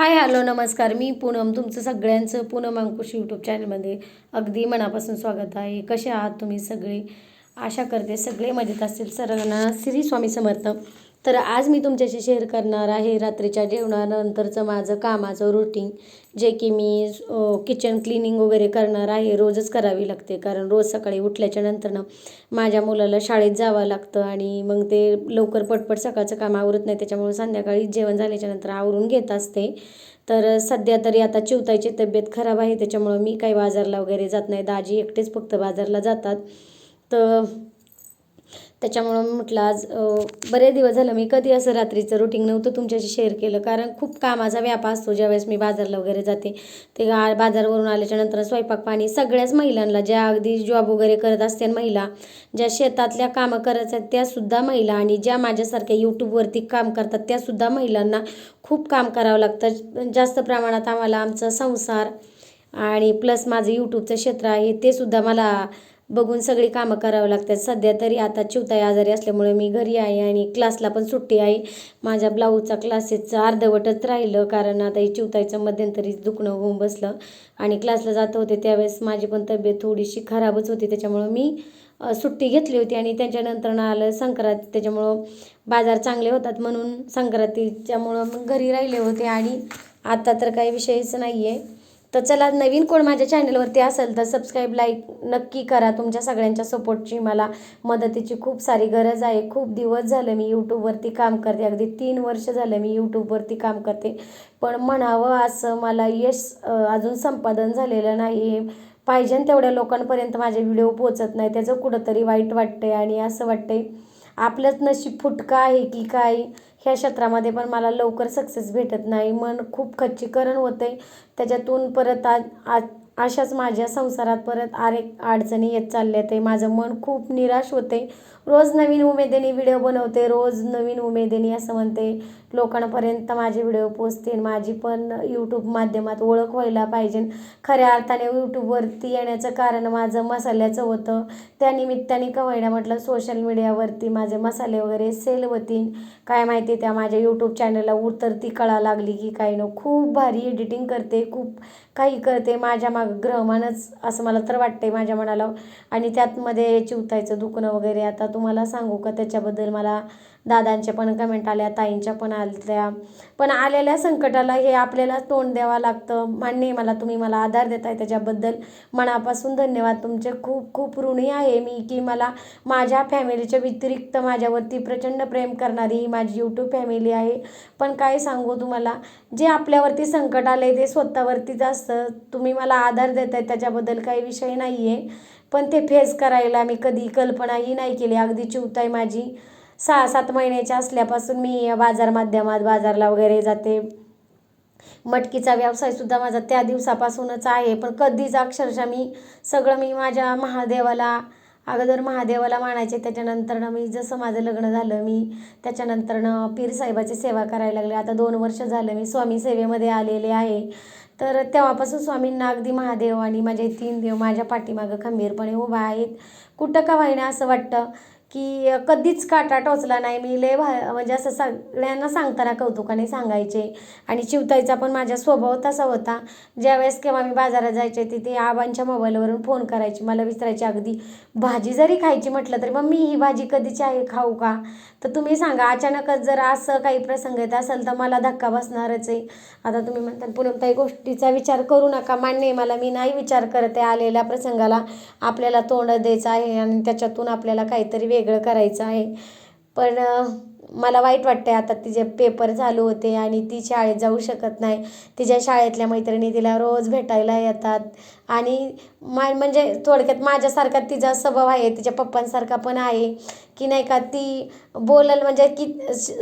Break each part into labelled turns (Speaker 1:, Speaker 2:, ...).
Speaker 1: Hi hello नमस्कार. मी पूनम तुमचं सगळ्यांचं पूनम अंकुश यूट्यूब चॅनलमध्ये अगदी मनापासून स्वागत आहे. कसे आहात तुम्ही सगळे? आशा करते सगळे मजेत असतील. सर्वांना श्री स्वामी समर्थ. तर आज मी तुमच्याशी शेअर करणार आहे रात्रीच्या जेवणानंतरचं माझं कामाचं रुटीन जे की मी किचन क्लिनिंग वगैरे करणार आहे. रोजच करावी लागते. कारण रोज सकाळी उठल्याच्या नंतरनं माझ्या मुलाला शाळेत जावं लागतं आणि मग ते लवकर पटपट सकाळचं काम आवरत नाही. त्याच्यामुळे संध्याकाळी जेवण झाल्याच्यानंतर आवरून घेत असते. तर सध्या तरी आता चिवताईची तब्येत खराब आहे. त्याच्यामुळं मी काही बाजारला वगैरे जात नाही. दाजी एकटेच फक्त बाजारला जातात. तर त्याच्यामुळं म्हटलं आज बरेच दिवस झालं. मी कधी असं रात्रीचं रुटीन नव्हतं तुमच्याशी शेअर केलं. कारण खूप कामाचा व्याप असतो ज्यावेळेस मी बाजारला वगैरे जाते. ते बाजारवरून आल्याच्यानंतर स्वयंपाक पाणी सगळ्याच महिलांना ज्या अगदी जॉब वगैरे करत असते महिला ज्या शेतातल्या कामं करत आहेत त्यासुद्धा महिला आणि ज्या माझ्यासारख्या यूट्यूबवरती काम करतात त्यासुद्धा महिलांना खूप काम करावं लागतं. जास्त प्रमाणात आम्हाला आमचा संसार आणि प्लस माझं यूट्यूबचं क्षेत्र आहे ते सुद्धा मला बघून सगळी कामं करावं लागतात. सध्या तरी आता चिवताई आजारी असल्यामुळे मी घरी आहे आणि क्लासला पण सुट्टी आहे. माझ्या ब्लाऊजचा क्लासेसचं अर्धवटच राहिलं कारण आता चिवताईचं मध्यंतरीच दुखणं होऊन बसलं. आणि क्लासला जात होते त्यावेळेस माझी पण तब्येत थोडीशी खराबच होती. त्याच्यामुळं मी सुट्टी घेतली होती आणि त्याच्यानंतर आलं संक्रांत त्याच्यामुळं बाजार चांगले होतात म्हणून संक्रांतीच्यामुळं मग घरी राहिले होते आणि आता तर काही विषयच नाही आहे तर चला नवीन कोण माझ्या चॅनलवरती असेल तर सबस्क्राईब लाईक नक्की करा. तुमच्या सगळ्यांच्या सपोर्टची मला मदतीची खूप सारी गरज आहे. खूप दिवस झालं मी यूट्यूबवरती काम करते. अगदी तीन वर्ष झालं मी यूट्यूबवरती काम करते. पण म्हणावं असं मला यश अजून संपादन झालेलं नाही पाहिजे तेवढ्या लोकांपर्यंत माझे व्हिडिओ पोचत नाही. त्याचं कुठंतरी वाईट वाटतंय आणि असं वाटतंय. आपलंच नशीब फुटका आहे की काय? ह्या क्षेत्रामध्ये पण मला लवकर सक्सेस भेटत नाही. मन खूप खच्चीकरण होते त्याच्यातून परत आज आज अशाच माझ्या संसारात परत आरे अडचणी येत चालल्या ते माझं मन खूप निराश होते. रोज नवीन उमेदीने व्हिडिओ बनवते. रोज नवीन उमेदीने असं म्हणते. लोकांपर्यंत माझे व्हिडिओ पोचतील. माझी पण यूट्यूब माध्यमात ओळख व्हायला पाहिजे. खऱ्या अर्थाने यूट्यूबवरती येण्याचं कारण माझं मसाल्याचं होतं. त्या निमित्ताने का म्हटलं सोशल मीडियावरती माझे मसाले वगैरे सेल होतील. काय माहिती त्या माझ्या यूट्यूब चॅनलला उतरती कळा लागली की काही न. खूप भारी एडिटिंग करते. खूप काही करते माझ्या माग ग्रहमानच असं मला तर वाटते माझ्या मनाला. आणि त्यातमध्ये चिवतायचं दुखणं वगैरे आता तुम्हाला सांगू का त्याच्याबद्दल? मला दादांच्या पण कमेंट आल्या ताईंच्या पण आल्या. पण आलेल्या संकटाला हे आपल्याला तोंड द्यावं लागतं. मान्य आहे मला तुम्ही मला आधार देताय त्याच्याबद्दल. मनापासून धन्यवाद. तुमचे खूप खूप ऋणी आहे मी की मला माझ्या फॅमिलीच्या व्यतिरिक्त माझ्यावरती प्रचंड प्रेम करणारी ही माझी यूट्यूब फॅमिली आहे. पण काय सांगू तुम्हाला? जे आपल्यावरती संकट आले ते स्वतःवरतीच असतं तुम्ही मला आधार देत आहे त्याच्याबद्दल काही विषय नाही आहे पण ते फेस करायला मी कधी कल्पनाही नाही केली. अगदी चिवताई माझी. सहा सात महिन्याच्या असल्यापासून मी बाजार माध्यमात बाजारला वगैरे जाते. मटकीचा व्यवसायसुद्धा माझा त्या दिवसापासूनच आहे. पण कधीच अक्षरशः मी सगळं मी माझ्या महादेवाला अगोदर महादेवाला मानायचे त्याच्यानंतरनं मी जसं माझं लग्न झालं मी त्याच्यानंतरनं पीरसाहेबाची सेवा करायला लागले. आता दोन वर्ष झालं मी स्वामी सेवेमध्ये आलेले आहे. तर तेव्हापासून स्वामींना अगदी महादेव आणि माझे तीन देव माझ्या पाठीमागं खंबीरपणे उभा आहेत. कुठं का व्हायना असं वाटतं? की कधीच काटा टोचला नाही. मी लय भा म्हणजे असं सगळ्यांना सांगताना कौतुकाने सांगायचे. आणि चिवताईचा पण माझा स्वभाव तसा होता. ज्यावेळेस केव्हा मी बाजारात जायचे तिथे आबांच्या मोबाईलवरून फोन करायची. मला विचारायची अगदी भाजी जरी खायची म्हटलं तरी मग मी ही भाजी कधीची आहे? खाऊ का? तर तुम्ही सांगा. अचानकच जर असं काही प्रसंग येत असेल तर मला धक्का बसणारच आहे. आता तुम्ही म्हणता पुन्हा काही गोष्टीचा विचार करू नका. मान्य आहे मला मी नाही विचार करत आहे. आलेल्या प्रसंगाला आपल्याला तोंड द्यायचं आहे आणि त्याच्यातून आपल्याला काहीतरी वेग वेगळं करायचं आहे. पण मला वाईट वाटतं आहे आता तिचे पेपर चालू होते आणि ती शाळेत जाऊ शकत नाही. तिच्या शाळेतल्या मैत्रिणी तिला रोज भेटायला येतात आणि मा म्हणजे थोडक्यात माझ्यासारखा तिचा स्वभाव आहे तिच्या पप्पांसारखा पण आहे की नाही का ती बोलल म्हणजे की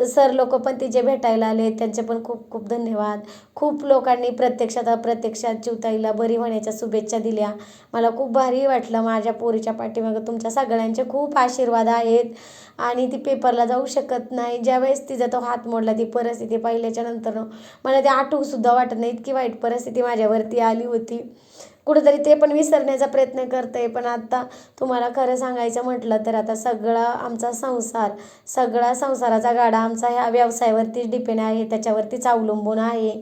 Speaker 1: सर लोक पण तिचे भेटायला आले त्यांचे पण खूप खूप धन्यवाद. खूप लोकांनी प्रत्यक्षात अप्रत्यक्षात चिवताईला बरी होण्याच्या शुभेच्छा दिल्या. मला खूप भारी वाटलं माझ्या पोरीच्या पाठीमागं. तुमच्या सगळ्यांचे खूप आशीर्वाद आहेत. आणि ती पेपरला जाऊ शकत नाही. ज्यावेळेस तिचा तो हात मोडला ती परिस्थिती पाहिल्याच्या नंतर मला ते आठवूसुद्धा वाटत नाही. इतकी वाईट परिस्थिती माझ्यावरती आली होती. कुठंतरी ते पण विसरण्याचा प्रयत्न करते पण आता तुम्हाला खरं सांगायचं म्हटलं तर आता सगळा आमचा संसार सगळा संसाराचा गाडा आमचा ह्या व्यवसायावरतीच डिपेंड आहे. त्याच्यावरतीच अवलंबून आहे.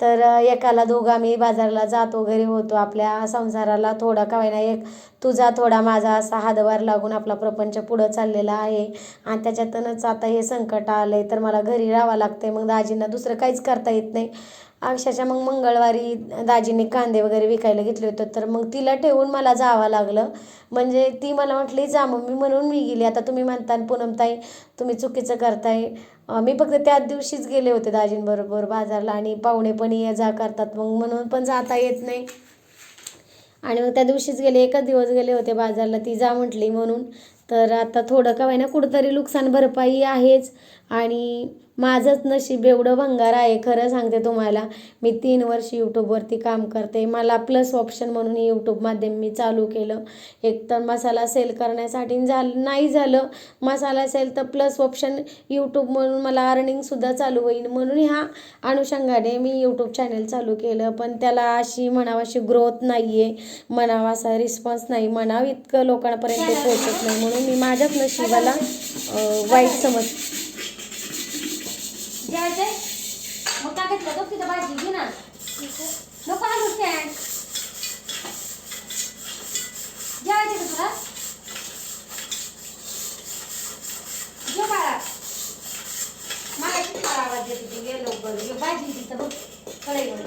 Speaker 1: तर एकाला दोघं आम्ही बाजारला जात वगैरे होतो. आपल्या संसाराला थोडा का होईना एक तुझा थोडा माझा असा हातभार लागून आपला प्रपंच पुढं चाललेला आहे. आणि त्याच्यातूनच आता हे संकट आलं आहे तर मला घरी राहावं लागतं आहे मग दाजींना दुसरं काहीच करता येत नाही. अक्षरशः मग मंगळवारी दाजींनी कांदे वगैरे विकायला घेतले होते तर मग तिला ठेवून मला जावं लागलं. म्हणजे ती मला म्हटली जा मग मी म्हणून मी गेली. आता तुम्ही म्हणता पूनमताई तुम्ही चुकीचं करताय. मी फक्त त्याच दिवशीच गेले होते दाजींबरोबर बाजारला आणि पाहुणे पण ये जा करतात मग म्हणून पण जाता येत नाही. आणि मग त्या दिवशीच गेले एकच दिवस गेले होते बाजारला. ती जा म्हटली म्हणून. तर आता थोडं का ना कुठंतरी नुकसान भरपाई आहेच. आणि माझंच नशीब एवढं भंगार आहे खरं सांगते तुम्हाला. मी तीन वर्ष यूट्यूबवरती काम करते. मला प्लस ऑप्शन म्हणून यूट्यूब माध्यम मी चालू केलं. एक तर मसाला सेल करण्यासाठी झालं नाही झालं. मसाला सेल तर प्लस ऑप्शन यूट्यूब म्हणून मला अर्निंगसुद्धा चालू होईल म्हणून ह्या अनुषंगाने मी यूट्यूब चॅनल चालू केलं. पण त्याला अशी म्हणावं अशी ग्रोथ नाही आहे म्हणावा असा रिस्पॉन्स नाही. म्हणावं इतकं लोकांपर्यंत पोहोचत नाही. म्हणून मी माझ्याच नशिबाला वाईट समज
Speaker 2: जेवायचंय मग काय घेतलं बघ तिथं भाजी घे ना. नको आणू स्टँड जेवायचं का तुला? जे बाळा. मला किती आवाज देते ते गेलो बघ ये भाजी तिथं बघ. कढईवर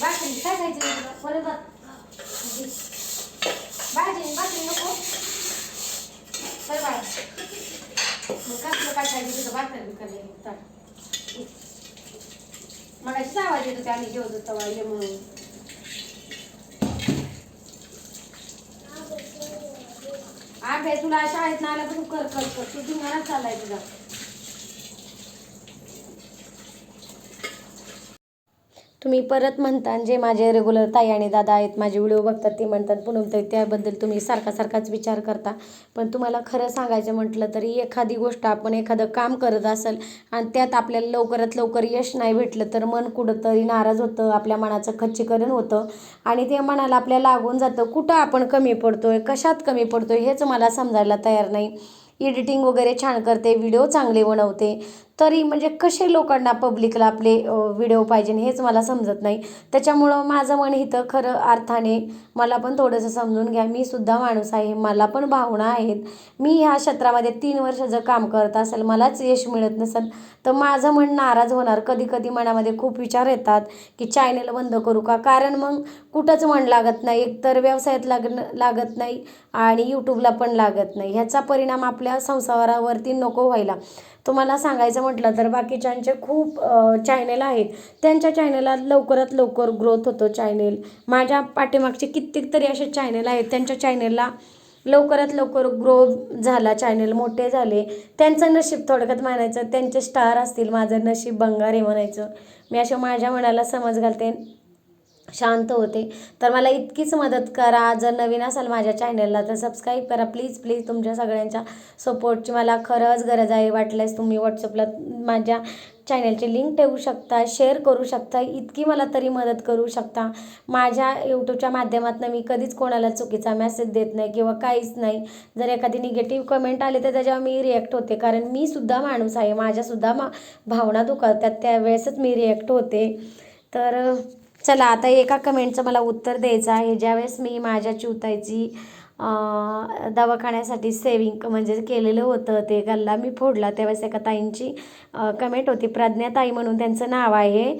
Speaker 2: भाकरी काय खायचं तुला. परत भात भाजी भाकरी नको. बरं बाळा. मग कसलं काय खायचं? तुझं भाकर बिकर मला मगाशीच आवाज येत होते आम्ही जेवत होतो ये म्हणून. अभ्यास तुला शाळेत ना आल्यापासून कर कर कर. तू धिंगाणाच चाललाय तुझा.
Speaker 1: तुम्ही परत म्हणता जे माझे रेग्युलर ताई आणि दादा आहेत माझे व्हिडिओ बघतात ते म्हणतात पूनम त्याबद्दल तुम्ही सारखा सारखाच विचार करता. पण तुम्हाला खरं सांगायचं म्हटलं तरी एखादी गोष्ट आपण एखादं काम करत असेल आणि त्यात आपल्याला लवकरात लवकर यश नाही भेटलं तर मन कुठंतरी नाराज होतं आपल्या मनाचं खच्चीकरण होतं आणि ते मनाला आपल्या लागून जातं कुठं आपण कमी पडतो आहे कशात कमी पडतोय हेच मला समजायला तयार नाही. एडिटिंग वगैरे छान करते व्हिडिओ चांगले बनवते. तरी म्हणजे कसे लोकांना पब्लिकला आपले व्हिडिओ पाहिजे हेच मला समजत नाही. त्याच्यामुळं माझं मन इथं खरं अर्थाने मला पण थोडंसं समजून घ्या. मी सुद्धा माणूस आहे मला पण भावना आहेत. मी ह्या क्षेत्रामध्ये तीन वर्ष जर काम करत असेल मलाच यश मिळत नसेल तर माझं मन नाराज होणार. कधी कधी मनामध्ये खूप विचार येतात की चॅनल बंद करू का? कारण मग कुठंच मन लागत नाही. एकतर व्यवसायात लागण लागत नाही आणि यूट्यूबला पण लागत नाही. ह्याचा परिणाम आपल्या संसारावरती नको व्हायला. तुम्हाला सांगायचं म्हटलं तर बाकीच्यांचे खूप चॅनल आहेत. त्यांच्या चॅनलला लवकरात लवकर ग्रोथ होतो चॅनल माझ्या पाठीमागचे कित्येक तरी असे चॅनेल आहेत त्यांच्या चॅनलला लवकरात लवकर ग्रो झाला चॅनल मोठे झाले. त्यांचं नशीब थोडक्यात म्हणायचं त्यांचे स्टार असतील माझं नशीब बंगारे म्हणायचं. मी अशा माझ्या मनाला समज घालते. शांत होते. तर मला इतकीच मदत करा. जर नवीन असाल माझ्या चॅनलला तर सबस्क्राईब करा. प्लीज प्लीज तुमच्या सगळ्यांच्या सपोर्टची मला खरंच गरज आहे. वाटल्यास तुम्ही व्हॉट्सअपला माझ्या चॅनलची लिंक ठेवू शकता शेअर करू शकता. इतकी मला तरी मदत करू शकता. माझ्या यूट्यूबच्या माध्यमातून मी कधीच कोणाला चुकीचा मेसेज देत नाही किंवा काहीच नाही. जर एखादी निगेटिव्ह कमेंट आली तर त्याच्यावर मी रिॲक्ट होते. कारण मी सुद्धा माणूस आहे. माझ्यासुद्धा मा भावना दुखावतात. त्यावेळेसच मी रिॲक्ट होते. तर चला आता एका कमेंटचं मला उत्तर द्यायचं आहे. ज्यावेळेस मी माझ्या चिवतायची दवाखान्यासाठी सेविंग म्हणजे केलेलं होतं ते गल्ला मी फोडला त्यावेळेस एका ताईंची कमेंट होती. प्रज्ञाताई म्हणून त्यांचं नाव आहे.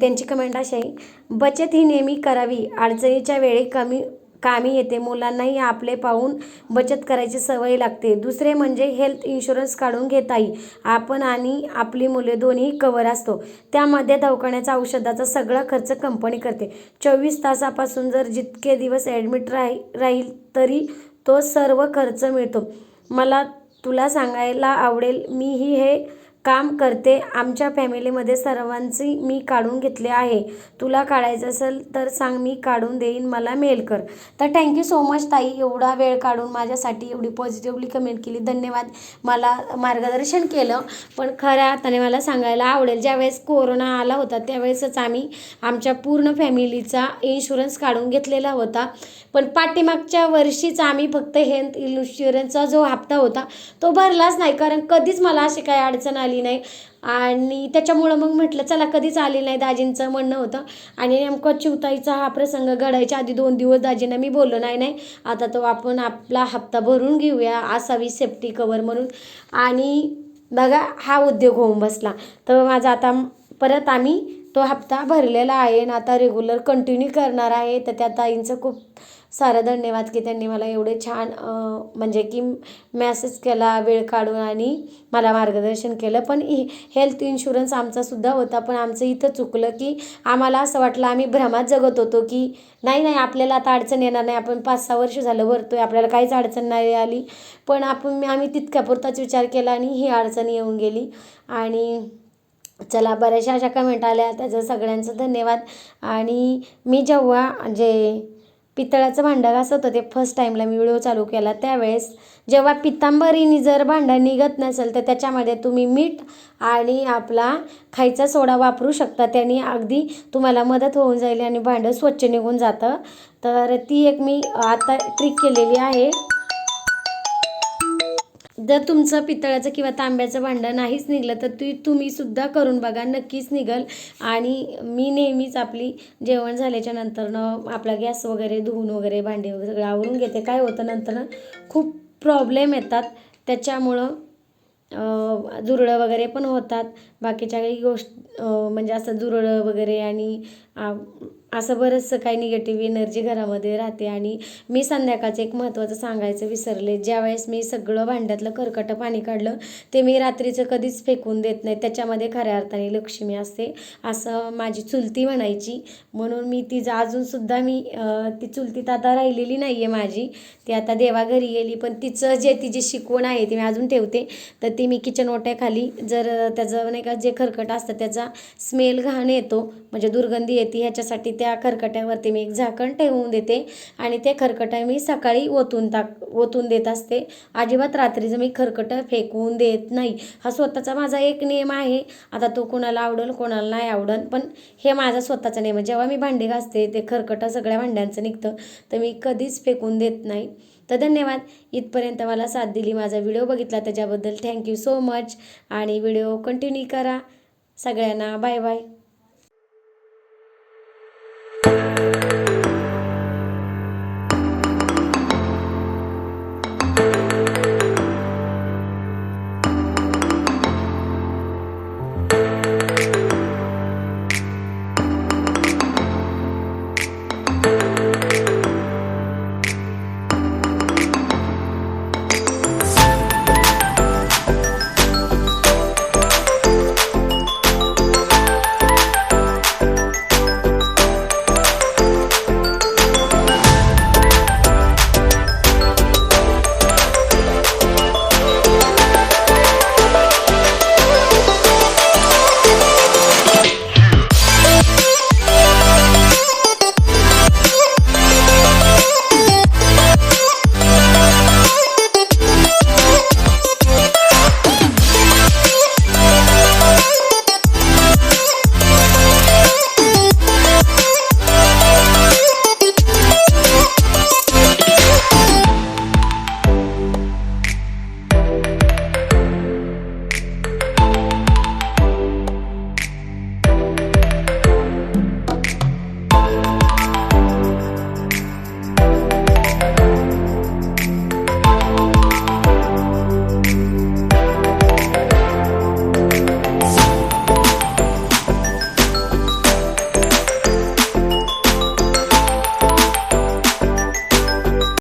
Speaker 1: त्यांची कमेंट अशी आहे. बचत ही नेहमी करावी. अडचणीच्या वेळी कमी कामी येते. मुलांनाही आपले पाहून बचत करायची सवय लागते. दुसरे म्हणजे हेल्थ इन्शुरन्स काढून घेता येईल आपण आणि आपली मुले दोन्ही कवर असतो. त्यामध्ये दवाखान्याचा औषधाचा सगळा खर्च कंपनी करते. चोवीस तासापासून जर जितके दिवस ॲडमिट राही राहील तरी तो सर्व खर्च मिळतो. मला तुला सांगायला आवडेल मीही हे काम करते. आमच्या फॅमिलीमध्ये सर्वांची मी काढून घेतले आहे. तुला काढायचं असेल तर सांग मी काढून देईन मला मेल कर. तर थँक्यू सो मच ताई एवढा वेळ काढून माझ्यासाठी एवढी पॉझिटिव्हली कमेंट केली. धन्यवाद मला मार्गदर्शन केलं. पण खऱ्या अर्थाने मला सांगायला आवडेल ज्यावेळेस कोरोना आला होता त्यावेळेसच आम्ही आमच्या पूर्ण फॅमिलीचा इन्शुरन्स काढून घेतलेला होता. पण पाठीमागच्या वर्षीच आम्ही फक्त हेल्थ इन्शुरन्सचा जो हप्ता होता तो भरलाच नाही. कारण कधीच मला अशी काही अडचण आली आली नाही. आणि त्याच्यामुळं मग म्हटलं चला कधीच आली नाही दाजींचं म्हणणं होतं. आणि नेमकं चिवताईचा हा प्रसंग घडायच्या आधी दोन दिवस दाजींना मी बोललो नाही नाही आता तो आपण आपला हप्ता भरून घेऊया असावी सेफ्टी कवर म्हणून. आणि बघा हा उद्योग होऊन बसला. तर माझा आता परत आम्ही तो हप्ता भरलेला आहे आणि आता रेग्युलर कंटिन्यू करणार आहे. तर त्या ताईंचं खूप सारं धन्यवाद की त्यांनी मला एवढे छान म्हणजे की मॅसेज केला वेळ काढून आणि मला मार्गदर्शन केलं. पण इ हेल्थ इन्शुरन्स आमचासुद्धा होता पण आमचं इथं चुकलं की आम्हाला असं वाटलं आम्ही भ्रमात जगत होतो की नाही नाही आपल्याला आता अडचण येणार नाही. आपण पाच सहा वर्ष झालं भरतो आहे आपल्याला काहीच अडचण नाही आली. पण आपण आम्ही तितक्यापुरताच विचार केला आणि ही अडचण येऊन गेली. आणि चला बऱ्याचशा अशा कमेंट आल्या. त्याचं सगळ्यांचं धन्यवाद. आणि मी जेव्हा जे पितळाचं भांडं होतं ते फर्स्ट टाईमला मी व्हिडिओ चालू केला. त्यावेळेस जेव्हा पितांबरीनी जर भांडं निघत नसेल तर त्याच्यामध्ये तुम्ही मीठ आणि आपला खायचा सोडा वापरू शकता. त्याने अगदी तुम्हाला मदत होऊन जाईल आणि भांडं स्वच्छ निघून जातं. तर ती एक मी आता ट्रिक केलेली आहे. जर तुमचं पितळाचं किंवा तांब्याचं भांडं नाहीच निघलं तर ती तुम्ही सुद्धा करून बघा नक्कीच निघल. आणि मी नेहमीच आपली जेवण झाल्याच्या नंतरनं आपला गॅस वगैरे धुवून वगैरे भांडे वगैरे सगळं आवरून घेते. काय होतं नंतर खूप प्रॉब्लेम येतात. त्याच्यामुळं झुरळं वगैरे पण होतात. बाकीच्या काही गोष्ट म्हणजे असं झुरळं वगैरे आणि असं बरंचसं काही निगेटिव्ह एनर्जी घरामध्ये राहते आणि मी संध्याकाळचं एक महत्त्वाचं सांगायचं विसरले. ज्यावेळेस मी सगळं भांड्यातलं खरकटं पाणी काढलं ते मी रात्रीचं कधीच फेकून देत नाही. त्याच्यामध्ये खऱ्या अर्थाने लक्ष्मी असते असं माझी चुलती म्हणायची. म्हणून मी तिचं अजूनसुद्धा मी ती चुलतीत आता राहिलेली नाही आहे माझी. ती आता देवाघरी गेली पण तिचं जे तिची शिकवण आहे ती मी अजून ठेवते. तर ती मी किचन ओट्याखाली जर त्याचं नाही का जे खरकट असतं त्याचा स्मेल घाण येतो. म्हणजे दुर्गंधी येते ह्याच्यासाठी त्या खरकट्यावरती मी एक झाकण ठेवून देते आणि ते खरकटं मी सकाळी ओतून टाक ओतून देत असते. अजिबात रात्रीचं मी खरकटं फेकून देत नाही. हा स्वतःचा माझा एक नियम आहे. आता तो कोणाला आवडेल कोणाला नाही आवडेल. पण हे माझा स्वतःचा नियम आहे. जेव्हा मी भांडी घासते ते खरकटं सगळ्या भांड्यांचं निघतं. तर मी कधीच फेकून देत नाही. तर धन्यवाद. इथपर्यंत मला साथ दिली माझा व्हिडिओ बघितला त्याच्याबद्दल. Thank you so much. आणि व्हिडिओ कंटिन्यू करा. सगळ्यांना बाय बाय.